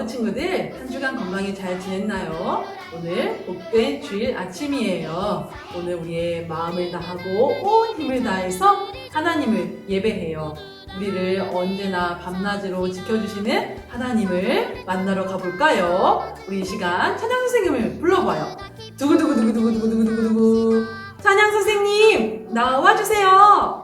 마부 친구들 한 주간 건강히 잘 지냈나요? 오늘 복된 주일 아침이에요. 오늘 우리의 마음을 다하고 온 힘을 다해서 하나님을 예배해요. 우리를 언제나 밤낮으로 지켜주시는 하나님을 만나러 가볼까요? 우리 이 시간 찬양 선생님을 불러봐요. 두구두구두구두구두구두구두구 찬양 선생님 나와주세요.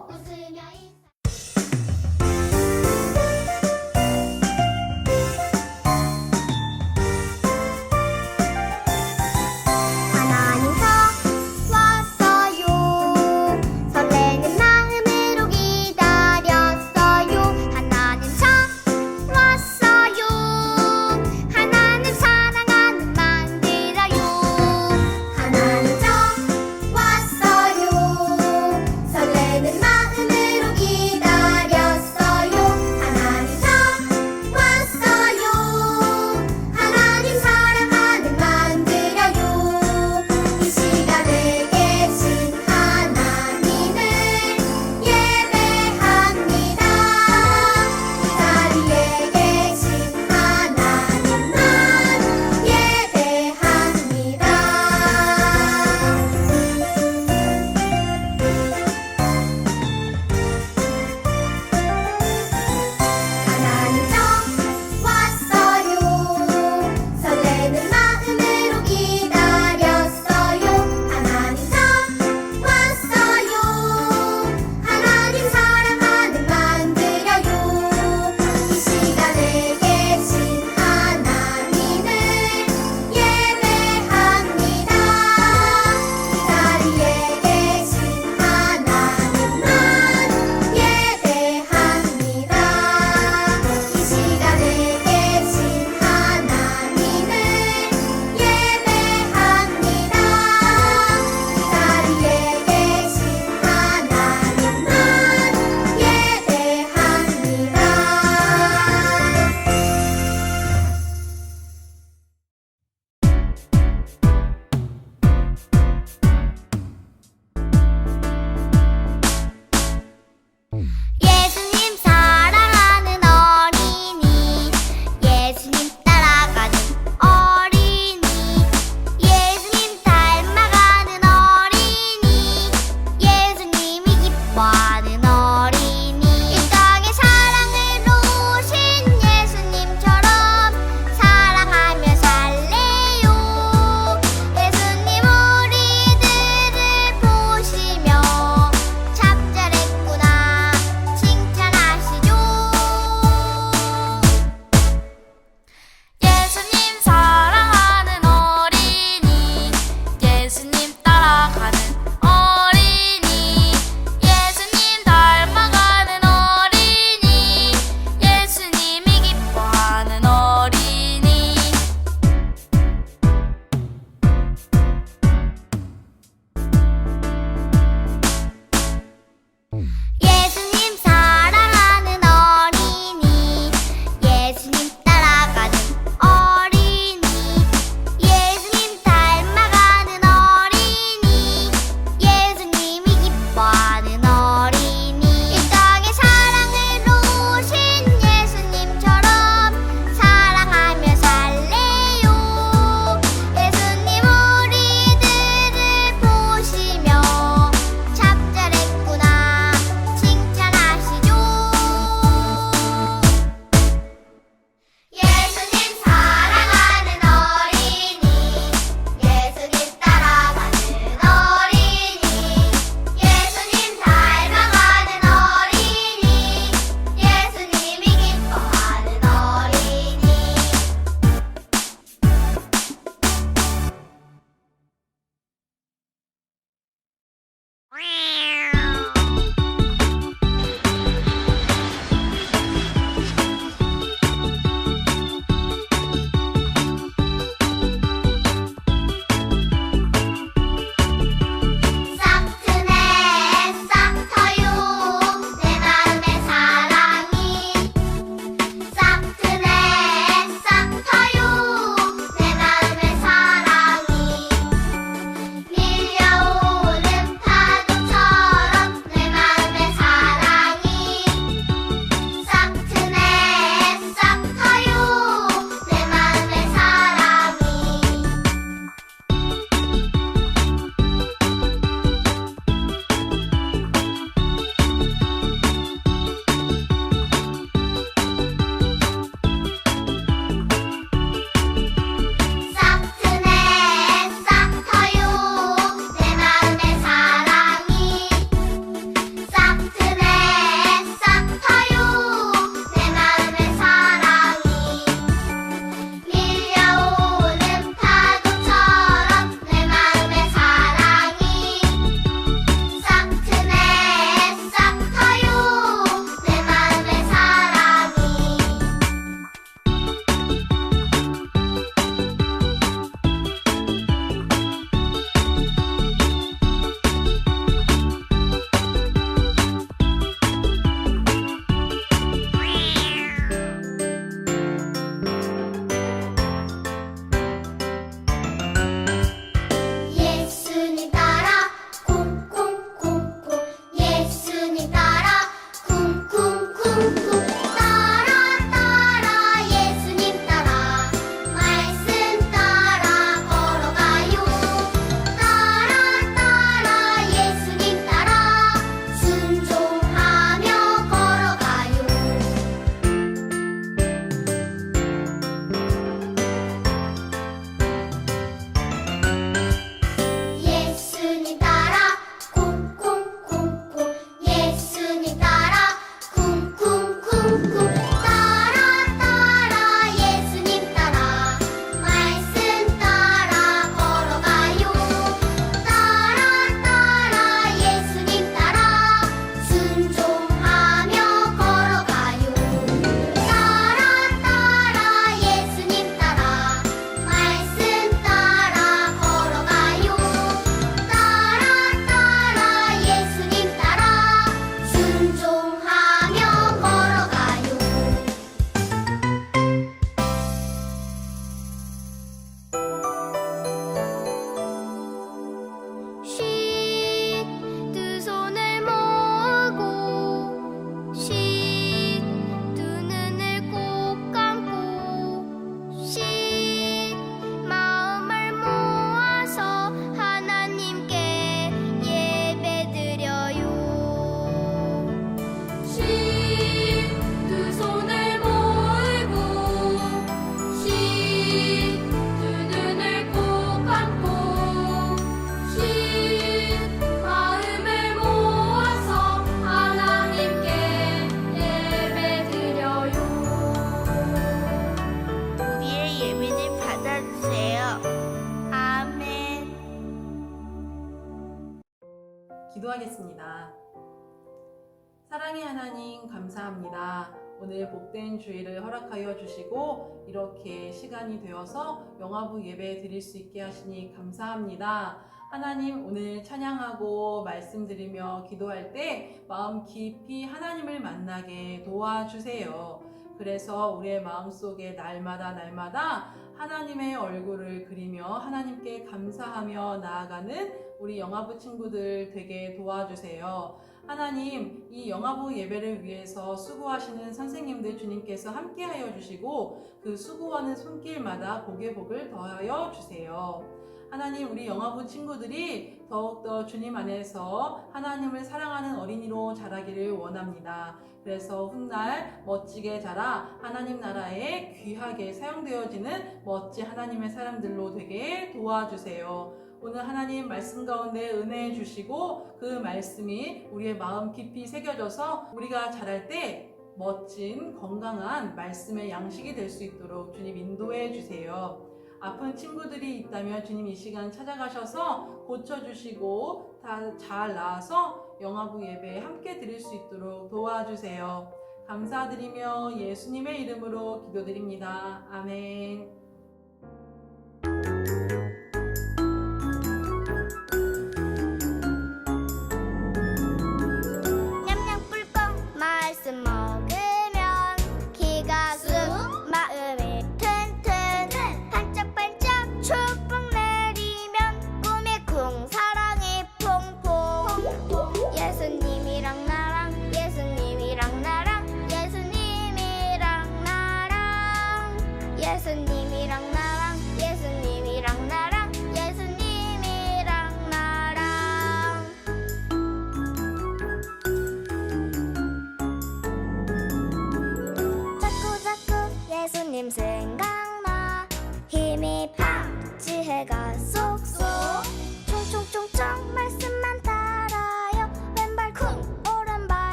감사합니다. 오늘 복된 주일을 허락하여 주시고 이렇게 시간이 되어서 영화부 예배 드릴 수 있게 하시니 감사합니다. 하나님 오늘 찬양하고 말씀드리며 기도할 때 마음 깊이 하나님을 만나게 도와주세요. 그래서 우리의 마음 속에 날마다 날마다 하나님의 얼굴을 그리며 하나님께 감사하며 나아가는 우리 영화부 친구들 되게 도와주세요. 하나님, 이 영화부 예배를 위해서 수고하시는 선생님들 주님께서 함께하여 주시고 그 수고하는 손길마다 복의 복을 더하여 주세요. 하나님, 우리 영화부 친구들이 더욱더 주님 안에서 하나님을 사랑하는 어린이로 자라기를 원합니다. 그래서 훗날 멋지게 자라 하나님 나라에 귀하게 사용되어지는 멋진 하나님의 사람들로 되게 도와주세요. 오늘 하나님 말씀 가운데 은혜 주시고 그 말씀이 우리의 마음 깊이 새겨져서 우리가 자랄 때 멋진 건강한 말씀의 양식이 될 수 있도록 주님 인도해 주세요. 아픈 친구들이 있다면 주님 이 시간 찾아가셔서 고쳐주시고 다 잘 나아서 영화부 예배에 함께 드릴 수 있도록 도와주세요. 감사드리며 예수님의 이름으로 기도드립니다. 아멘.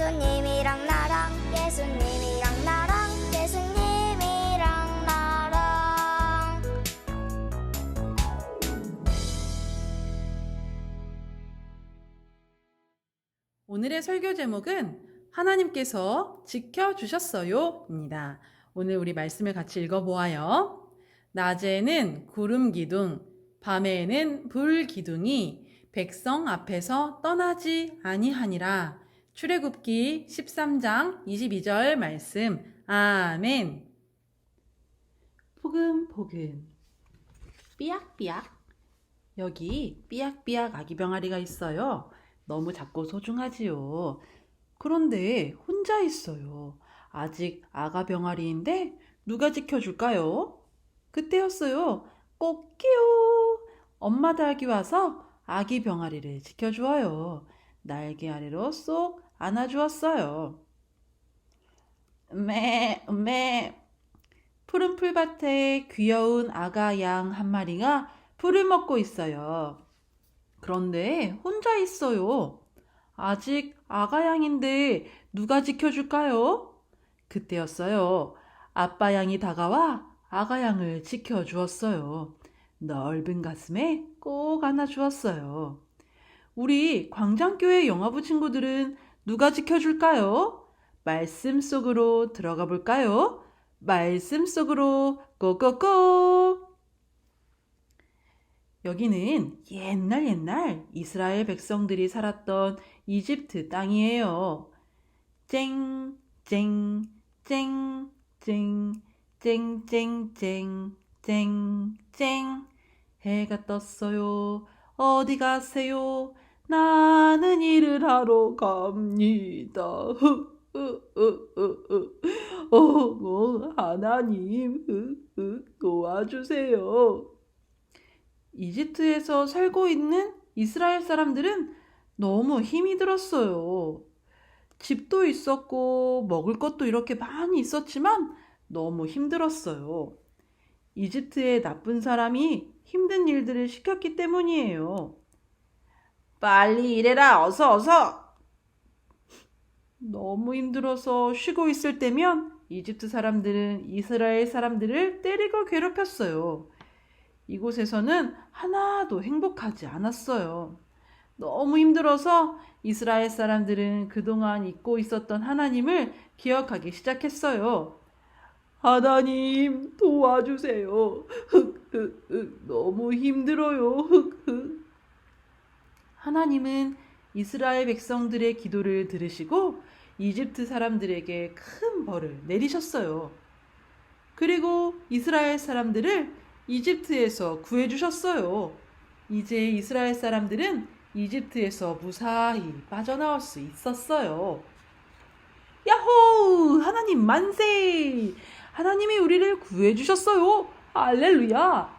예수님이랑 나랑 예수님이랑 나랑 예수님이랑 나랑 오늘의 설교 제목은 하나님께서 지켜주셨어요. 입니다. 오늘 우리 말씀을 같이 읽어보아요. 낮에는 구름 기둥, 밤에는 불 기둥이 백성 앞에서 떠나지 아니하니라. 출애굽기 13장 22절 말씀. 아멘. 포근포근. 삐약삐약. 여기 삐약삐약 아기 병아리가 있어요. 너무 작고 소중하지요. 그런데 혼자 있어요. 아직 아가 병아리인데 누가 지켜줄까요? 그때였어요. 꼭끼요. 엄마 닭이 와서 아기 병아리를 지켜주어요. 날개 아래로 쏙 안아주었어요. 매, 매. 푸른 풀밭에 귀여운 아가 양 한 마리가 풀을 먹고 있어요. 그런데 혼자 있어요. 아직 아가 양인데 누가 지켜줄까요? 그때였어요. 아빠 양이 다가와 아가 양을 지켜주었어요. 넓은 가슴에 꼭 안아주었어요. 우리 광장교회 영화부 친구들은 누가 지켜줄까요? 말씀 속으로 들어가 볼까요? 말씀 속으로 고고고! 여기는 옛날 옛날 이스라엘 백성들이 살았던 이집트 땅이에요. 쨍, 쨍, 쨍, 쨍, 쨍, 쨍, 쨍, 쨍, 쨍. 해가 떴어요. 어디 가세요? 나는 일을 하러 갑니다. 어, 하나님, 도와주세요. 이집트에서 살고 있는 이스라엘 사람들은 너무 힘이 들었어요. 집도 있었고, 먹을 것도 이렇게 많이 있었지만 너무 힘들었어요. 이집트의 나쁜 사람이 힘든 일들을 시켰기 때문이에요. 빨리 일해라, 어서, 어서! 너무 힘들어서 쉬고 있을 때면 이집트 사람들은 이스라엘 사람들을 때리고 괴롭혔어요. 이곳에서는 하나도 행복하지 않았어요. 너무 힘들어서 이스라엘 사람들은 그동안 잊고 있었던 하나님을 기억하기 시작했어요. 하나님 도와주세요. 흑, 흑, 흑, 너무 힘들어요. 흑, 흑. 하나님은 이스라엘 백성들의 기도를 들으시고 이집트 사람들에게 큰 벌을 내리셨어요. 그리고 이스라엘 사람들을 이집트에서 구해주셨어요. 이제 이스라엘 사람들은 이집트에서 무사히 빠져나올 수 있었어요. 야호! 하나님 만세! 하나님이 우리를 구해주셨어요. 알렐루야!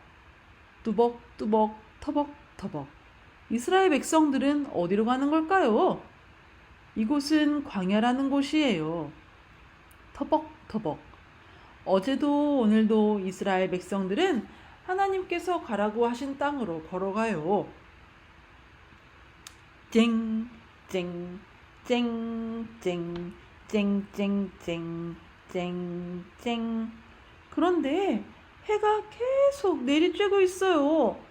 뚜벅뚜벅 터벅터벅. 이스라엘 백성들은 어디로 가는 걸까요? 이곳은 광야라는 곳이에요. 터벅터벅. 어제도 오늘도 이스라엘 백성들은 하나님께서 가라고 하신 땅으로 걸어가요. 쨍, 쨍, 쨍, 쨍, 쨍, 쨍, 쨍, 쨍, 쨍. 그런데 해가 계속 내리쬐고 있어요.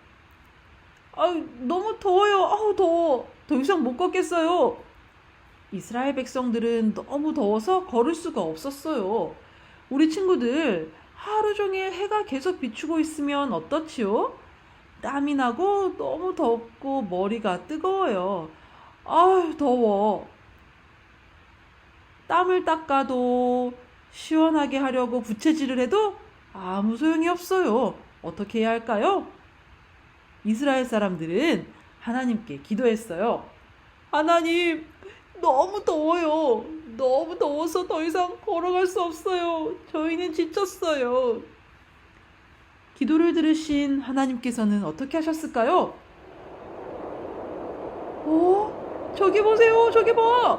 아유, 너무 더워요. 아우, 더워. 더 이상 못 걷겠어요. 이스라엘 백성들은 너무 더워서 걸을 수가 없었어요. 우리 친구들, 하루 종일 해가 계속 비추고 있으면 어떻지요? 땀이 나고 너무 덥고 머리가 뜨거워요. 아유, 더워. 땀을 닦아도 시원하게 하려고 부채질을 해도 아무 소용이 없어요. 어떻게 해야 할까요? 이스라엘 사람들은 하나님께 기도했어요. 하나님, 너무 더워요. 너무 더워서 더 이상 걸어갈 수 없어요. 저희는 지쳤어요. 기도를 들으신 하나님께서는 어떻게 하셨을까요? 어? 저기 보세요. 저기 봐.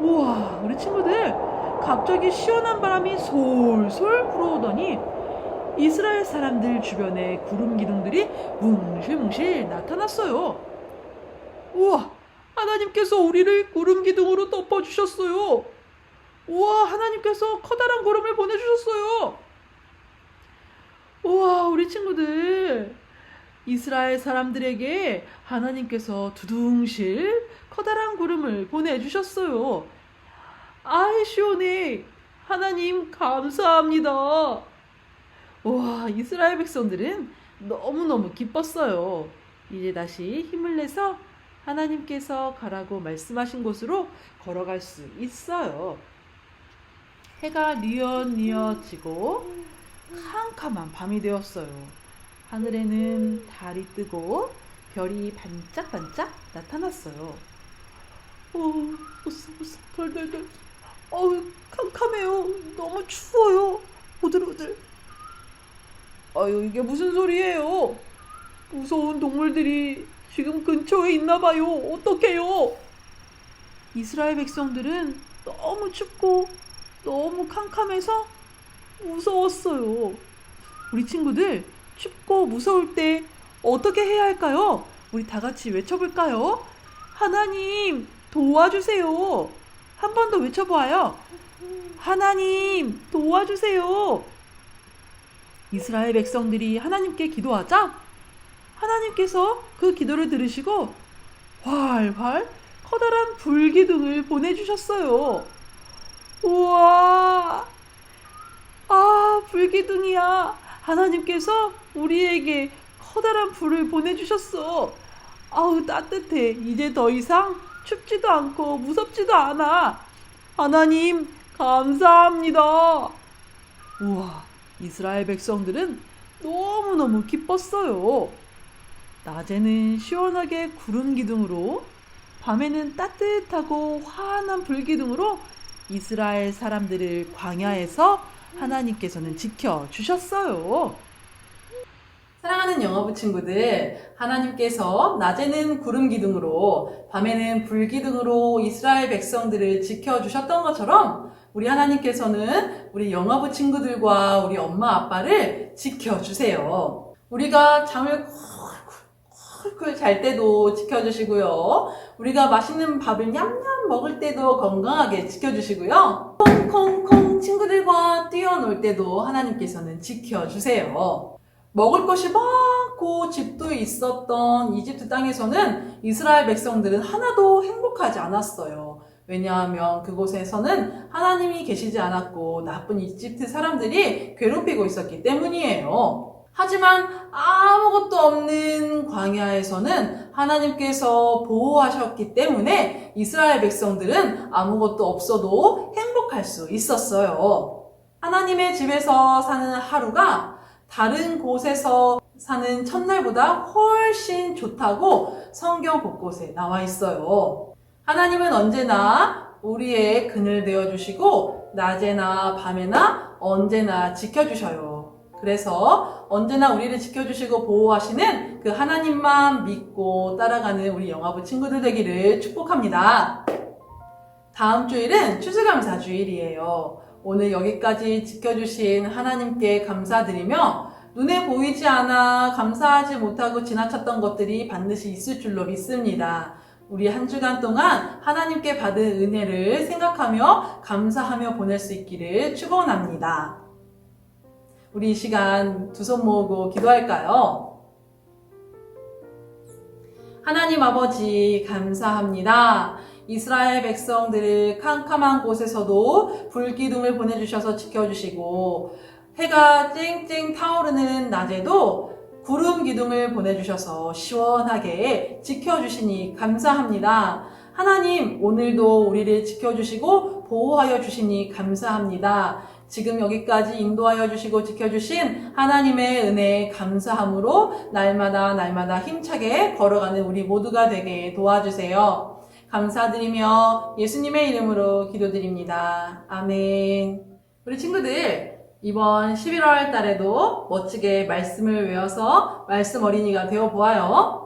우와, 우리 친구들 갑자기 시원한 바람이 솔솔 불어오더니 이스라엘 사람들 주변에 구름 기둥들이 뭉실뭉실 나타났어요. 우와, 하나님께서 우리를 구름 기둥으로 덮어주셨어요. 우와, 하나님께서 커다란 구름을 보내주셨어요. 우와, 우리 친구들. 이스라엘 사람들에게 하나님께서 두둥실 커다란 구름을 보내주셨어요. 아이, 시원해. 하나님, 감사합니다. 와, 이스라엘 백성들은 너무너무 기뻤어요. 이제 다시 힘을 내서 하나님께서 가라고 말씀하신 곳으로 걸어갈 수 있어요. 해가 뉘엿뉘엿지고 캄캄한 밤이 되었어요. 하늘에는 달이 뜨고 별이 반짝반짝 나타났어요. 어, 으쓱으쓱 덜덜덜. 어우, 캄캄해요. 너무 추워요. 오들오들. 아유, 이게 무슨 소리예요? 무서운 동물들이 지금 근처에 있나 봐요. 어떡해요? 이스라엘 백성들은 너무 춥고 너무 캄캄해서 무서웠어요. 우리 친구들 춥고 무서울 때 어떻게 해야 할까요? 우리 다 같이 외쳐볼까요? 하나님 도와주세요. 한 번 더 외쳐봐요. 하나님 도와주세요. 이스라엘 백성들이 하나님께 기도하자 하나님께서 그 기도를 들으시고 활활 커다란 불기둥을 보내주셨어요. 우와! 아, 불기둥이야. 하나님께서 우리에게 커다란 불을 보내주셨어. 아우, 따뜻해. 이제 더 이상 춥지도 않고 무섭지도 않아. 하나님, 감사합니다. 우와, 이스라엘 백성들은 너무너무 기뻤어요. 낮에는 시원하게 구름 기둥으로, 밤에는 따뜻하고 환한 불 기둥으로 이스라엘 사람들을 광야에서 하나님께서는 지켜 주셨어요. 사랑하는 영어부 친구들, 하나님께서 낮에는 구름 기둥으로, 밤에는 불 기둥으로 이스라엘 백성들을 지켜 주셨던 것처럼 우리 하나님께서는 우리 영어부 친구들과 우리 엄마 아빠를 지켜 주세요. 우리가 잠을 쿨쿨 잘 때도 지켜주시고요. 우리가 맛있는 밥을 냠냠 먹을 때도 건강하게 지켜주시고요. 콩콩콩 친구들과 뛰어놀 때도 하나님께서는 지켜주세요. 먹을 것이 많고 집도 있었던 이집트 땅에서는 이스라엘 백성들은 하나도 행복하지 않았어요. 왜냐하면 그곳에서는 하나님이 계시지 않았고 나쁜 이집트 사람들이 괴롭히고 있었기 때문이에요. 하지만 아무것도 없는 광야에서는 하나님께서 보호하셨기 때문에 이스라엘 백성들은 아무것도 없어도 행복할 수 있었어요. 하나님의 집에서 사는 하루가 다른 곳에서 사는 첫날보다 훨씬 좋다고 성경 곳곳에 나와 있어요. 하나님은 언제나 우리의 그늘 되어 주시고 낮에나 밤에나 언제나 지켜주셔요. 그래서 언제나 우리를 지켜주시고 보호하시는 그 하나님만 믿고 따라가는 우리 영화부 친구들 되기를 축복합니다. 다음 주일은 추수감사 주일이에요. 오늘 여기까지 지켜주신 하나님께 감사드리며 눈에 보이지 않아 감사하지 못하고 지나쳤던 것들이 반드시 있을 줄로 믿습니다. 우리 한 주간 동안 하나님께 받은 은혜를 생각하며 감사하며 보낼 수 있기를 축원합니다. 우리 이 시간 두 손 모으고 기도할까요? 하나님 아버지 감사합니다. 이스라엘 백성들을 캄캄한 곳에서도 불기둥을 보내주셔서 지켜주시고 해가 쨍쨍 타오르는 낮에도 구름 기둥을 보내주셔서 시원하게 지켜주시니 감사합니다. 하나님, 오늘도 우리를 지켜주시고 보호하여 주시니 감사합니다. 지금 여기까지 인도하여 주시고 지켜주신 하나님의 은혜에 감사함으로 날마다 날마다 힘차게 걸어가는 우리 모두가 되게 도와주세요. 감사드리며 예수님의 이름으로 기도드립니다. 아멘. 우리 친구들, 이번 11월 달에도 멋지게 말씀을 외워서 말씀 어린이가 되어 보아요.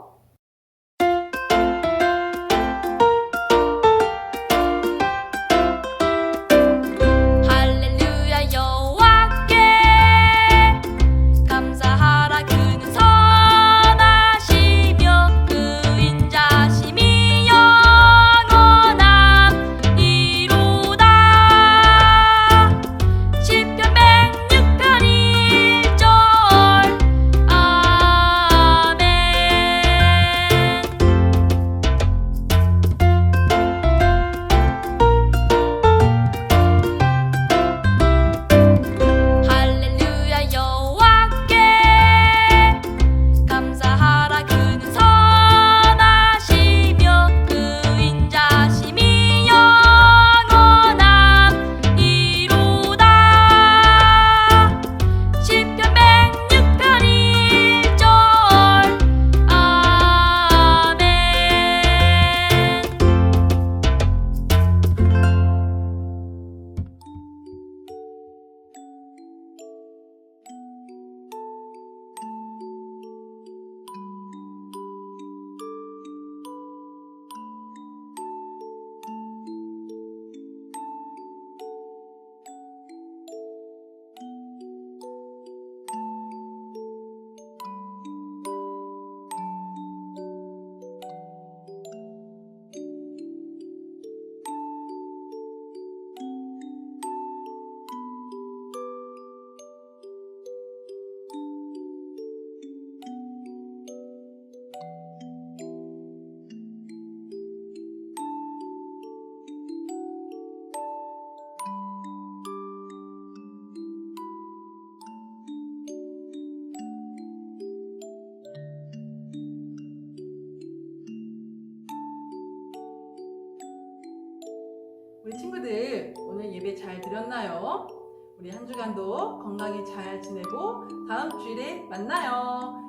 주간도 건강히 잘 지내고 다음 주일에 만나요.